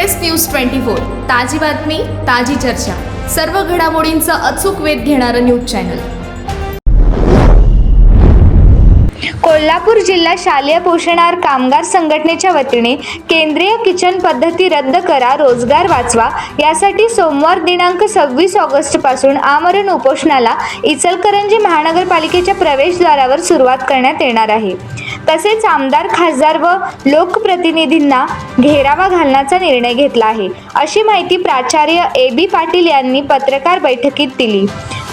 Express news twenty four. ताजी बातमी ताजी चर्चा. सर्व घडामोडींचा अचूक वेध घेणारं न्यूज चॅनल. कोल्हापूर जिल्हा शालेय पोषणार कामगार संघटनेच्या वतीने केंद्रीय किचन पद्धती रद्द करा रोजगार वाचवा. यासाठी सोमवार दिनांक सव्वीस ऑगस्टपासून आमरण उपोषणाला इचलकरंजी महानगरपालिकेच्या प्रवेशद्वारावर सुरुवात करण्यात येणार आहे. तसेच आमदार खासदार व लोकप्रतिनिधींना घेरावा घालण्याचा निर्णय घेतला आहे. अशी माहिती प्राचार्य ए बी पाटील यांनी पत्रकार बैठकीत दिली.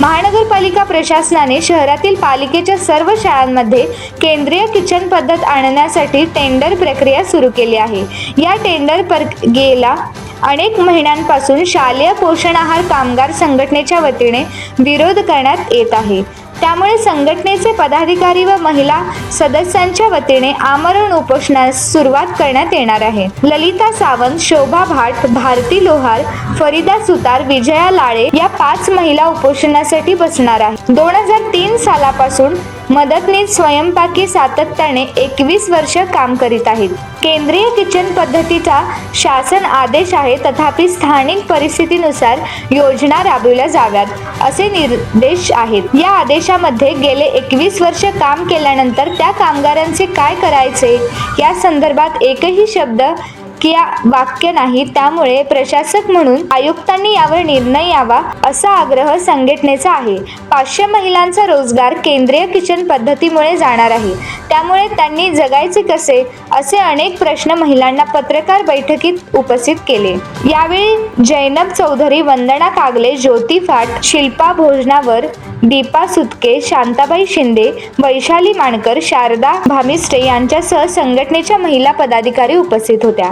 महानगरपालिका प्रशासनाने शहरातील पालिकेच्या सर्व शाळांमध्ये केंद्रीय किचन पद्धत आणण्यासाठी टेंडर प्रक्रिया सुरू केली आहे. या टेंडर प्रक्रियेला अनेक महिन्यांपासून शालेय पोषण आहार कामगार संघटनेच्या वतीने विरोध करण्यात येत आहे. त्यामुळे संघटनेचे पदाधिकारी व महिला सदस्यांच्या वतीने आमरण उपोषणास सुरुवात करण्यात येणार आहे. ललिता सावंत शोभा भाट भारती लोहार फरीदा सुतार विजया लाळे या पाच महिला उपोषणासाठी बसणार आहेत. दोन हजार तीन सालापासून मदतनीस स्वयंपाकी सातत्याने एकवीस वर्ष काम करीत आहेत. केंद्रीय किचन पद्धतीचा शासन आदेश आहे तथापि स्थानिक परिस्थितीनुसार योजना राबविल्या जाव्यात असे निर्देश आहेत. या आदेशामध्ये गेले एकवीस वर्ष काम केल्यानंतर त्या कामगारांचे काय करायचे? या संदर्भात एकही शब्द किंवा वाक्य नाही त्यामुळे प्रशासक म्हणून आयुक्तांनी यावर निर्णय यावा असा आग्रह संघटनेचा आहे. पाचशे महिलांचा रोजगार केंद्रीय किचन पद्धतीमुळे जाणार आहे. त्यामुळे त्यांनी जगायचे कसे असे अनेक प्रश्न महिलांना पत्रकार बैठकीत उपस्थित केले. यावेळी जैनब चौधरी वंदना कागले ज्योती फाट शिल्पा भोजनावर दीपा सुतके शांताबाई शिंदे वैशाली माणकर शारदा भामिस्टे यांच्यासह संघटनेच्या महिला पदाधिकारी उपस्थित होत्या.